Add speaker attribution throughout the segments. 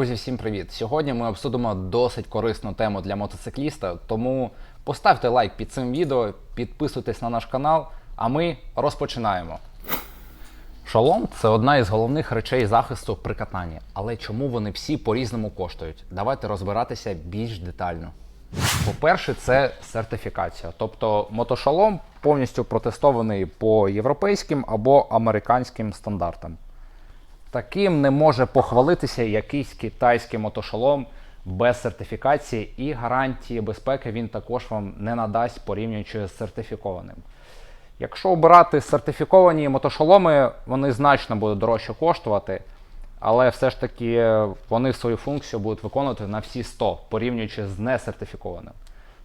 Speaker 1: друзі, всім привіт! Сьогодні ми обсудимо досить корисну тему для мотоцикліста, тому поставте лайк під цим відео, підписуйтесь на наш канал, а ми розпочинаємо. Шолом це одна із головних речей захисту при катанні. Але чому вони всі по-різному коштують? Давайте розбиратися більш детально. По-перше, це сертифікація. Тобто мотошолом повністю протестований по європейським або американським стандартам. Таким не може похвалитися якийсь китайський мотошолом без сертифікації і гарантії безпеки він також вам не надасть порівнюючи з сертифікованим. Якщо обирати сертифіковані мотошоломи, вони значно будуть дорожче коштувати, але все ж таки вони свою функцію будуть виконувати на всі 100, порівнюючи з несертифікованим.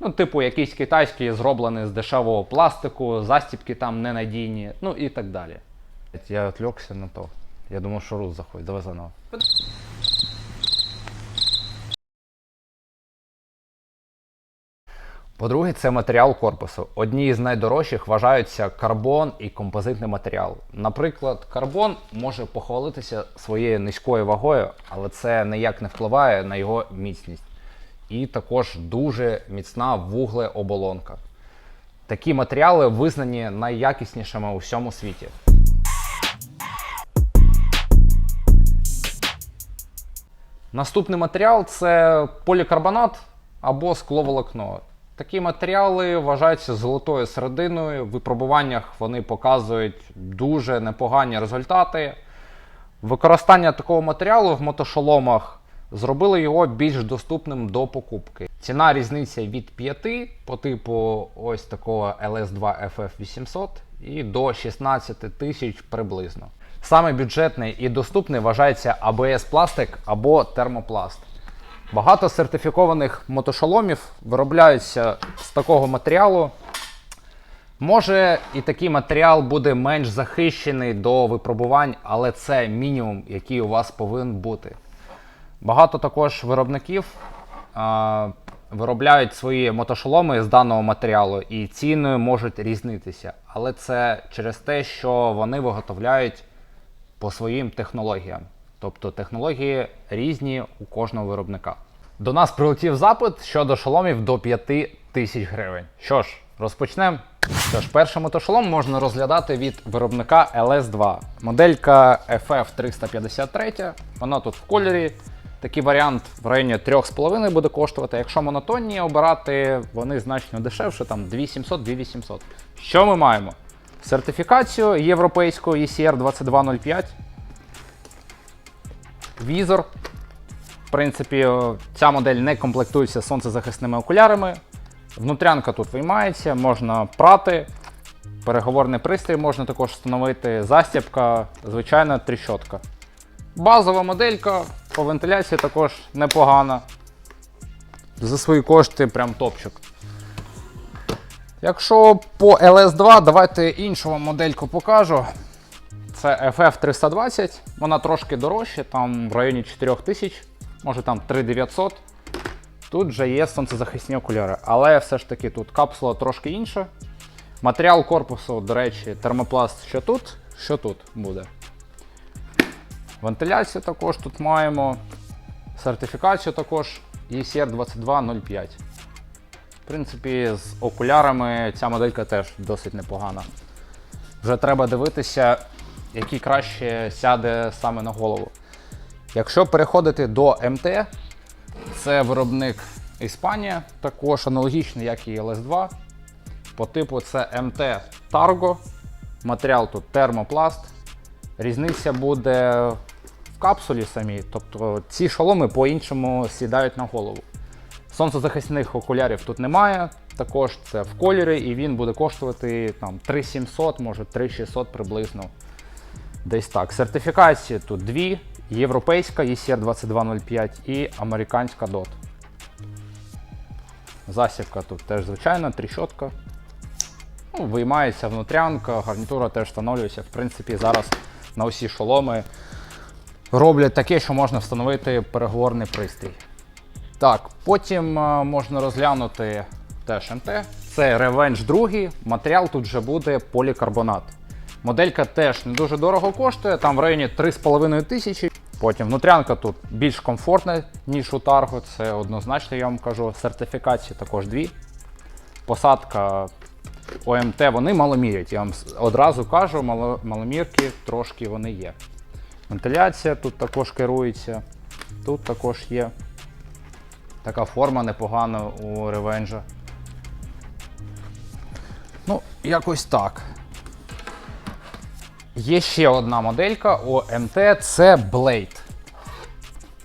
Speaker 1: Ну, типу, якийсь китайський зроблений з дешевого пластику, застібки там ненадійні, ну і так далі. Я відвлекся на то. Я думав, що Рус заходить. Давай заново. По-друге, це матеріал корпусу. Одні з найдорожчих вважаються карбон і композитний матеріал. Наприклад, карбон може похвалитися своєю низькою вагою, але це ніяк не впливає на його міцність. І також дуже міцна вуглеоболонка. Такі матеріали визнані найякіснішими у всьому світі. Наступний матеріал це полікарбонат або скловолокно. Такі матеріали вважаються золотою серединою. В випробуваннях вони показують дуже непогані результати. Використання такого матеріалу в мотошоломах зробило його більш доступним до покупки. Ціна різниця від 5 по типу ось такого LS2 FF800 і до 16 тисяч приблизно. Саме бюджетний і доступний вважається ABS пластик або термопласт. Багато сертифікованих мотошоломів виробляються з такого матеріалу. Може, і такий матеріал буде менш захищений до випробувань, але це мінімум, який у вас повинен бути. Багато також виробників а, виробляють свої мотошоломи з даного матеріалу і ціни можуть різнитися. Але це через те, що вони виготовляють по своїм технологіям. Тобто технології різні у кожного виробника. До нас прилетів запит щодо шоломів до 5 тисяч гривень. Що ж, розпочнемо. Що ж, перший мотошолом можна розглядати від виробника LS2. Моделька FF353. Вона тут в кольорі. Такий варіант в районі 3,5 буде коштувати. Якщо монотонні обирати, вони значно дешевше, там 2700-2800. Що ми маємо? Сертифікацію європейську ECR 2205. Візор. В принципі, ця модель не комплектується сонцезахисними окулярами. Внутрянка тут виймається, можна прати. Переговорний пристрій можна також встановити. Застібка, звичайна тріщотка. Базова моделька по вентиляції також непогана. За свої кошти прям топчик. Якщо по LS2, давайте іншу вам модельку покажу. Це FF320, вона трошки дорожча, там в районі 4000, може там 3900. Тут вже є сонцезахисні окуляри, але все ж таки тут капсула трошки інша. Матеріал корпусу, до речі, термопласт що тут, що тут буде. Вентиляцію також тут маємо. Сертифікацію також ECR 2205. В принципі, з окулярами ця моделька теж досить непогана. Вже треба дивитися, який краще сяде саме на голову. Якщо переходити до МТ, це виробник Іспанія, також аналогічний, як і LS2. По типу це МТ Targo. Матеріал тут термопласт. Різниця буде в капсулі самій, тобто ці шоломи по-іншому сідають на голову. Сонцезахисних окулярів тут немає. Також це в кольорі, і він буде коштувати там 3700, може 3600 приблизно. Десь так. Сертифікації тут дві: європейська ECR 2205 і американська DOT. Засібка тут теж звичайна, тріщотка. Ну, виймається внутрянка, гарнітура теж встановлюється. В принципі, зараз на усі шоломи роблять таке, що можна встановити переговорний пристрій. Так, потім е, можна розглянути теж МТ. Це Revenge 2. Матеріал тут вже буде полікарбонат. Моделька теж не дуже дорого коштує, там в районі 3,5 тисячі. Потім внутрянка тут більш комфортна, ніж у Targo, це однозначно, я вам кажу. Сертифікації також дві. Посадка ОМТ, вони маломірять. Я вам одразу кажу, маломірки трошки вони є. Вентиляція тут також керується. Тут також є. Така форма непогана у ревенжа. Ну, якось так. Є ще одна моделька ОМТ, це Blade.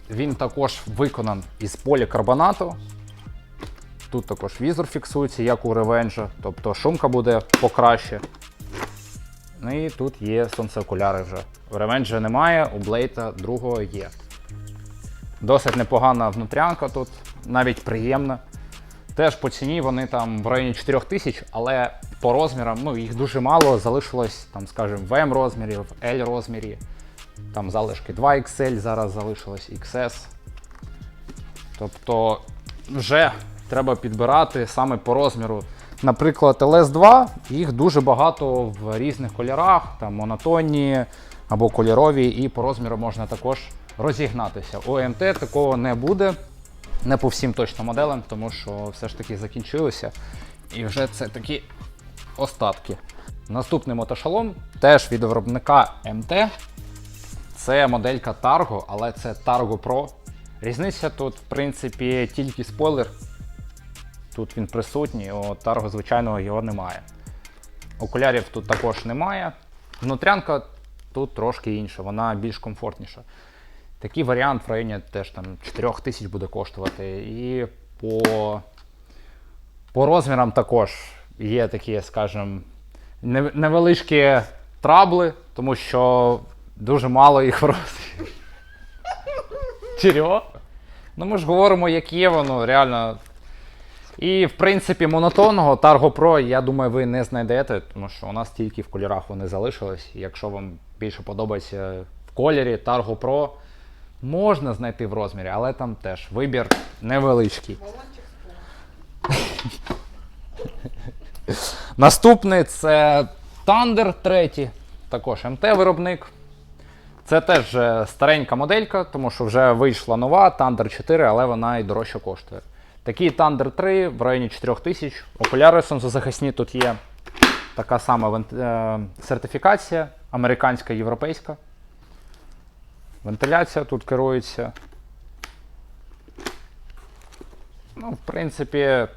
Speaker 1: Він також виконан із полікарбонату. Тут також візор фіксується, як у ревенжа, тобто шумка буде покраще. Ну і тут є сонцеокуляри вже. У ревенжа немає, у Блейта другого є. Досить непогана внутрянка тут, навіть приємна. Теж по ціні вони там в районі 4 тисяч, але по розмірам ну, їх дуже мало. Залишилось, там, скажімо, в M розмірі, в L розмірі. Там залишки 2XL, зараз залишилось XS. Тобто вже треба підбирати саме по розміру. Наприклад, LS2, їх дуже багато в різних кольорах, там монотонні або кольорові, і по розміру можна також розігнатися. У ОМТ такого не буде. Не по всім точно моделям, тому що все ж таки закінчилися. І вже це такі остатки. Наступний мотошолом теж від виробника МТ. Це моделька Targo, але це Targo Pro. Різниця тут, в принципі, тільки спойлер. Тут він присутній, у Targo звичайного його немає. Окулярів тут також немає. Внутрянка тут трошки інша, вона більш комфортніша. Такий варіант в районі теж там 4 тисяч буде коштувати. І по, по розмірам також є такі, скажімо, невеличкі трабли, тому що дуже мало їх в розмірі. Чого? Ну ми ж говоримо, як є воно, реально. І, в принципі, монотонного Targo Pro, я думаю, ви не знайдете, тому що у нас тільки в кольорах вони залишились. Якщо вам більше подобається в кольорі Targo Pro, можна знайти в розмірі, але там теж вибір невеличкий. Наступний це Thunder 3, також МТ-виробник. Це теж е, старенька моделька, тому що вже вийшла нова Thunder 4, але вона і дорожче коштує. Такий Thunder 3 в районі 4000. Окуляри сонцезахисні тут є. Така сама е, сертифікація, американська, європейська. Вентиляція тут керується. Ну, в принципі,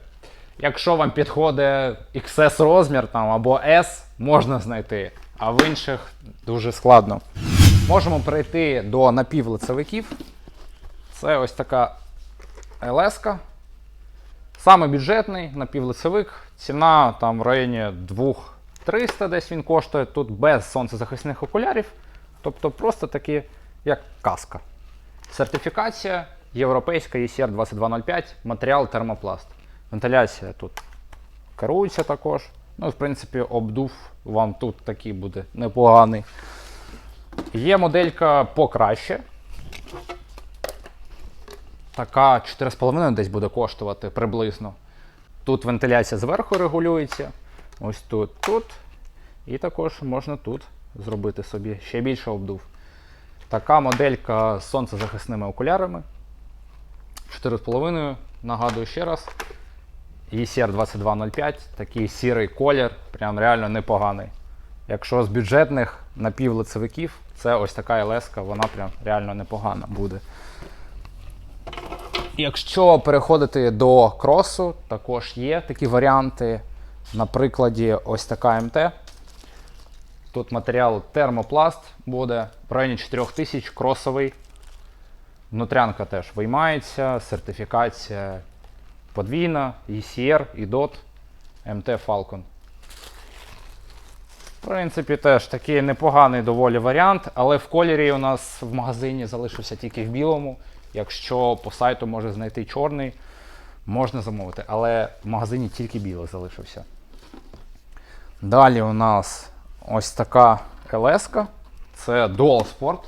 Speaker 1: якщо вам підходить XS розмір там, або S, можна знайти, а в інших дуже складно. Можемо перейти до напівлицевиків. Це ось така LS. Саме бюджетний напівлицевик. Ціна там в районі 2300 десь він коштує. Тут без сонцезахисних окулярів. Тобто просто такі, як каска. Сертифікація європейська ECR 2205, матеріал термопласт. Вентиляція тут керується також. Ну, в принципі, обдув вам тут такий буде непоганий. Є моделька покраще. Така 4,5 десь буде коштувати приблизно. Тут вентиляція зверху регулюється. Ось тут, тут. І також можна тут зробити собі ще більше обдув. Така моделька з сонцезахисними окулярами. 4,5. Нагадую ще раз. ECR 2205, такий сірий колір, прям реально непоганий. Якщо з бюджетних напівлицевиків, це ось така ЛС, вона прям реально непогана буде. Якщо переходити до кросу, також є такі варіанти. На прикладі ось така МТ. Тут матеріал термопласт буде в районі 4000 кросовий. Внутрянка теж виймається, сертифікація подвійна, ECR, IDOT, MT Falcon. В принципі, теж такий непоганий доволі варіант, але в кольорі у нас в магазині залишився тільки в білому. Якщо по сайту може знайти чорний, можна замовити, але в магазині тільки білий залишився. Далі у нас ось така LS. Це Dual Sport.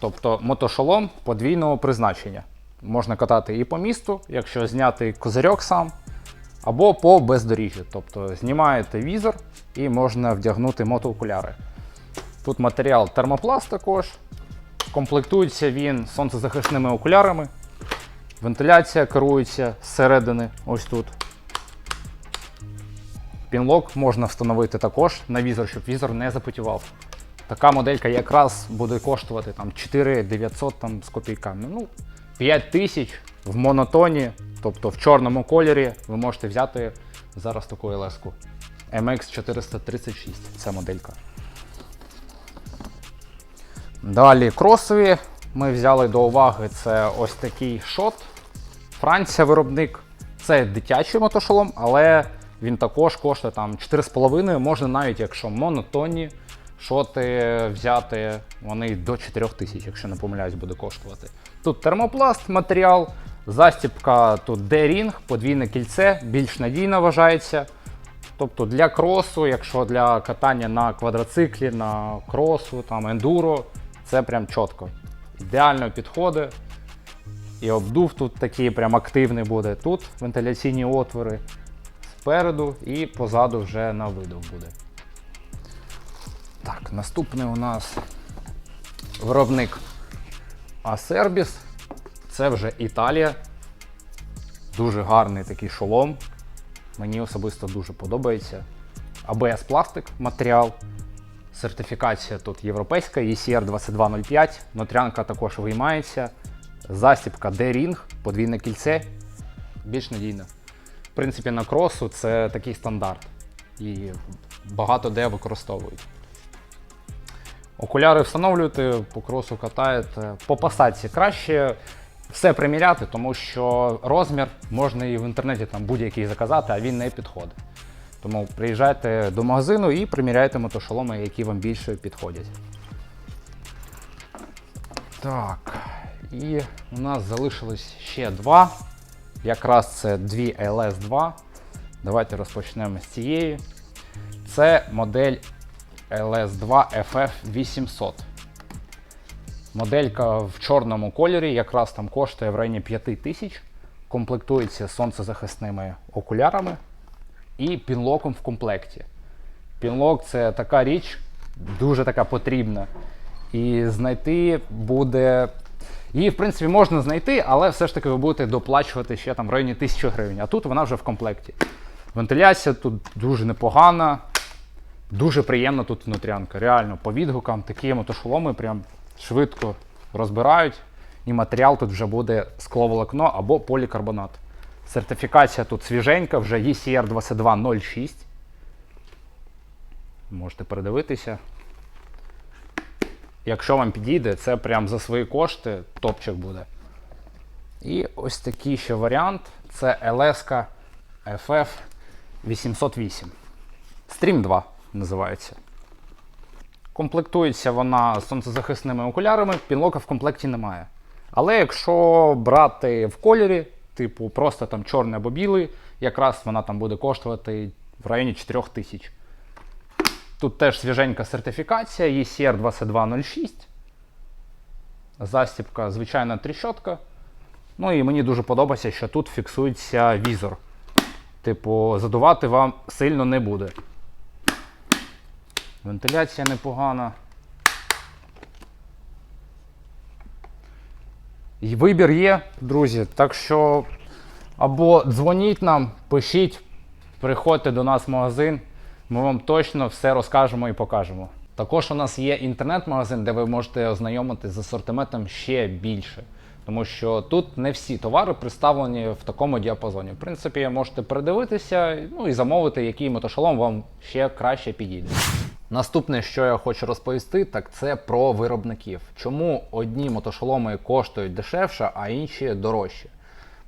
Speaker 1: Тобто мотошолом подвійного призначення. Можна катати і по місту, якщо зняти козирьок сам, або по бездоріжжю. Тобто знімаєте візор і можна вдягнути мотоокуляри. Тут матеріал термопласт також. Комплектується він сонцезахисними окулярами. Вентиляція керується зсередини, ось тут. Пінлок можна встановити також на візор, щоб візор не запотівав. Така моделька якраз буде коштувати там 4900 там, з копійками. Ну, 5000 в монотоні, тобто в чорному кольорі, ви можете взяти зараз таку LS-ку. MX436 ця моделька. Далі кросові ми взяли до уваги це ось такий шот. Франція виробник. Це дитячий мотошолом, але він також коштує там 4,5, можна навіть якщо монотонні шоти взяти, вони до 4 тисяч, якщо не помиляюсь, буде коштувати. Тут термопласт матеріал, застібка тут D-Ring, подвійне кільце, більш надійно вважається. Тобто для кросу, якщо для катання на квадроциклі, на кросу, там ендуро, це прям чітко. Ідеально підходить. І обдув тут такий прям активний буде. Тут вентиляційні отвори спереду і позаду вже на видов буде. Так, наступний у нас виробник Aserbis. Це вже Італія. Дуже гарний такий шолом. Мені особисто дуже подобається. ABS пластик матеріал. Сертифікація тут європейська, ECR 2205. Нутрянка також виймається. Застібка D-Ring, подвійне кільце. Більш надійно. В принципі, на кросу це такий стандарт. І багато де використовують. Окуляри встановлюєте, по кросу катаєте. По посадці краще все приміряти, тому що розмір можна і в інтернеті там будь-який заказати, а він не підходить. Тому приїжджайте до магазину і приміряйте мотошоломи, які вам більше підходять. Так, і у нас залишилось ще два. Якраз це дві LS2. Давайте розпочнемо з цієї. Це модель LS2 FF800. Моделька в чорному кольорі, якраз там коштує в районі 5000. Комплектується сонцезахисними окулярами і пінлоком в комплекті. Пінлок це така річ, дуже така потрібна. І знайти буде. Її, в принципі, можна знайти, але все ж таки ви будете доплачувати ще там в районі 1000 гривень. А тут вона вже в комплекті. Вентиляція тут дуже непогана. Дуже приємна тут внутрянка. Реально, по відгукам такі мотошоломи прям швидко розбирають. І матеріал тут вже буде скловолокно або полікарбонат. Сертифікація тут свіженька, вже ECR 2206. Можете передивитися. Якщо вам підійде, це прям за свої кошти топчик буде. І ось такий ще варіант це LS FF808. Stream 2 називається. Комплектується вона сонцезахисними окулярами, пінлока в комплекті немає. Але якщо брати в кольорі, типу просто там чорний або білий, якраз вона там буде коштувати в районі 4000. Тут теж свіженька сертифікація, ECR 2206. Застібка, звичайна тріщотка. Ну і мені дуже подобається, що тут фіксується візор. Типу, задувати вам сильно не буде. Вентиляція непогана. І вибір є, друзі. Так що або дзвоніть нам, пишіть, приходьте до нас в магазин. Ми вам точно все розкажемо і покажемо. Також у нас є інтернет-магазин, де ви можете ознайомитись з асортиментом ще більше. Тому що тут не всі товари представлені в такому діапазоні. В принципі, можете передивитися ну і замовити, який мотошолом вам ще краще підійде. Наступне, що я хочу розповісти, так це про виробників. Чому одні мотошоломи коштують дешевше, а інші дорожче?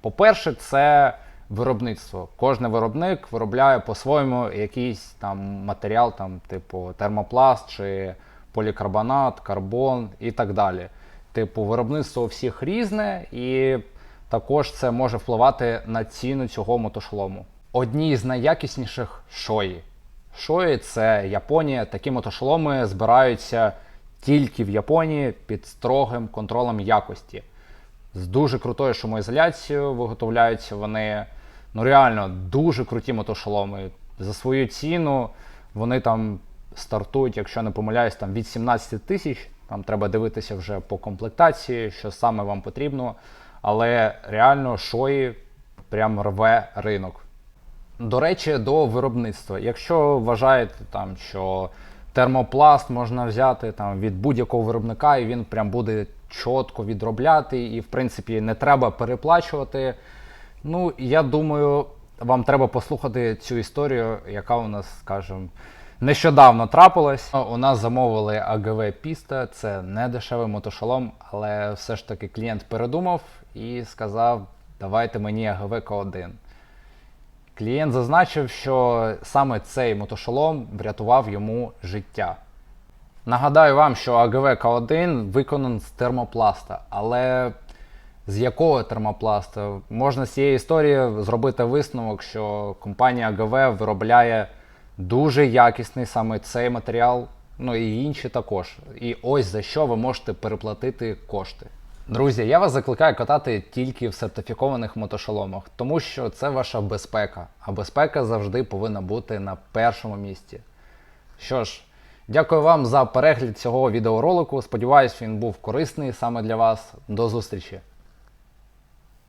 Speaker 1: По-перше, це виробництво. Кожен виробник виробляє по-своєму якийсь там матеріал, там, типу термопласт чи полікарбонат, карбон і так далі. Типу, виробництво у всіх різне, і також це може впливати на ціну цього мотошолому. Одні з найякісніших шої. Шої це Японія. Такі мотошоломи збираються тільки в Японії під строгим контролем якості. З дуже крутою шумоізоляцією виготовляються вони. Ну реально дуже круті мотошоломи. За свою ціну вони там стартують, якщо не помиляюсь, там від 17 тисяч Там треба дивитися вже по комплектації, що саме вам потрібно. Але реально шої прям рве ринок. До речі, до виробництва. Якщо вважаєте, там, що термопласт можна взяти там, від будь-якого виробника, і він прям буде чітко відробляти, і в принципі не треба переплачувати. Ну, я думаю, вам треба послухати цю історію, яка у нас, скажімо, нещодавно трапилась. У нас замовили АГВ Піста, це не дешевий мотошолом, але все ж таки клієнт передумав і сказав: давайте мені АГВ К1. Клієнт зазначив, що саме цей мотошолом врятував йому життя. Нагадаю вам, що АГВ К1 виконаний з термопласта, але з якого термопласту? Можна з цієї історії зробити висновок, що компанія АГВ виробляє дуже якісний саме цей матеріал, ну і інші також. І ось за що ви можете переплатити кошти. Друзі, я вас закликаю катати тільки в сертифікованих мотошоломах, тому що це ваша безпека, а безпека завжди повинна бути на першому місці. Що ж, дякую вам за перегляд цього відеоролику. Сподіваюсь, він був корисний саме для вас. До зустрічі!